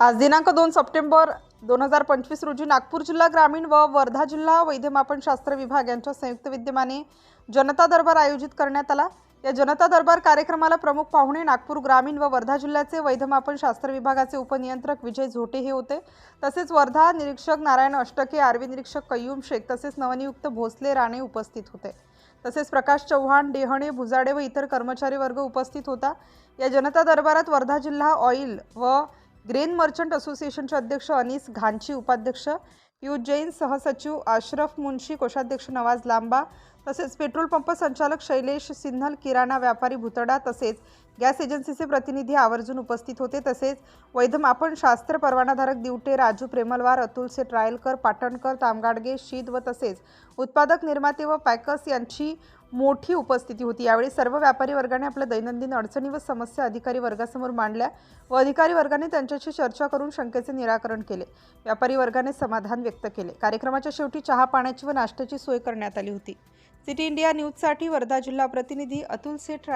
आज दिनांक दोन सप्टेंबर दोन हजार पंचवीस रोजी नागपूर जिल्हा ग्रामीण व वर्धा जिल्हा वैद्यमापन शास्त्र विभाग यांच्या संयुक्त विद्यमाने जनता दरबार आयोजित करण्यात आला. या जनता दरबार कार्यक्रमाला प्रमुख पाहुणे नागपूर ग्रामीण व वर्धा जिल्ह्याचे वैद्यमापन शास्त्र विभागाचे उपनियंत्रक विजय झोटे हे होते. तसेच वर्धा निरीक्षक नारायण अष्टके आर्वी निरीक्षक कय्यूम शेख तसेच नवनियुक्त भोसले राणे उपस्थित होते. तसेच प्रकाश चव्हाण डेहणे भुजाडे व इतर कर्मचारी वर्ग उपस्थित होता. या जनता दरबारात वर्धा जिल्हा ऑइल व ग्रेन मर्चंट असोसिएशनचे अध्यक्ष अनिस घांची उपाध्यक्ष पियुष जैन सहसचिव अशरफ मुन्शी कोषाध्यक्ष नवाज लांबा तसेच पेट्रोल पंप संचालक शैलेश सिन्हल किराणा व्यापारी भुतडा तसेच गॅस एजन्सीचे प्रतिनिधी आवर्जून उपस्थित होते. तसेच वैधमापन शास्त्र परवानाधारक दिवटे राजू प्रेमलवार अतुलसे ट्रायलकर पाटणकर तामगाडगे शीद व तसेच उत्पादक निर्माते व पॅकर्स यांची मोठी उपस्थिती होती. यावेळी सर्व व्यापारी वर्गाने आपल्या दैनंदिन अडचणी व समस्या अधिकारी वर्गासमोर मांडल्या व अधिकारी वर्गाने त्यांच्याशी चर्चा करून शंकेचे निराकरण केले. व्यापारी वर्गाने समाधान व्यक्त केले. कार्यक्रमाच्या शेवटी चहा पाण्याची व नाश्त्याची सोय करण्यात आली होती. सिटी इंडिया न्यूजसाठी वर्धा जिल्हा प्रतिनिधी अतुल सेठ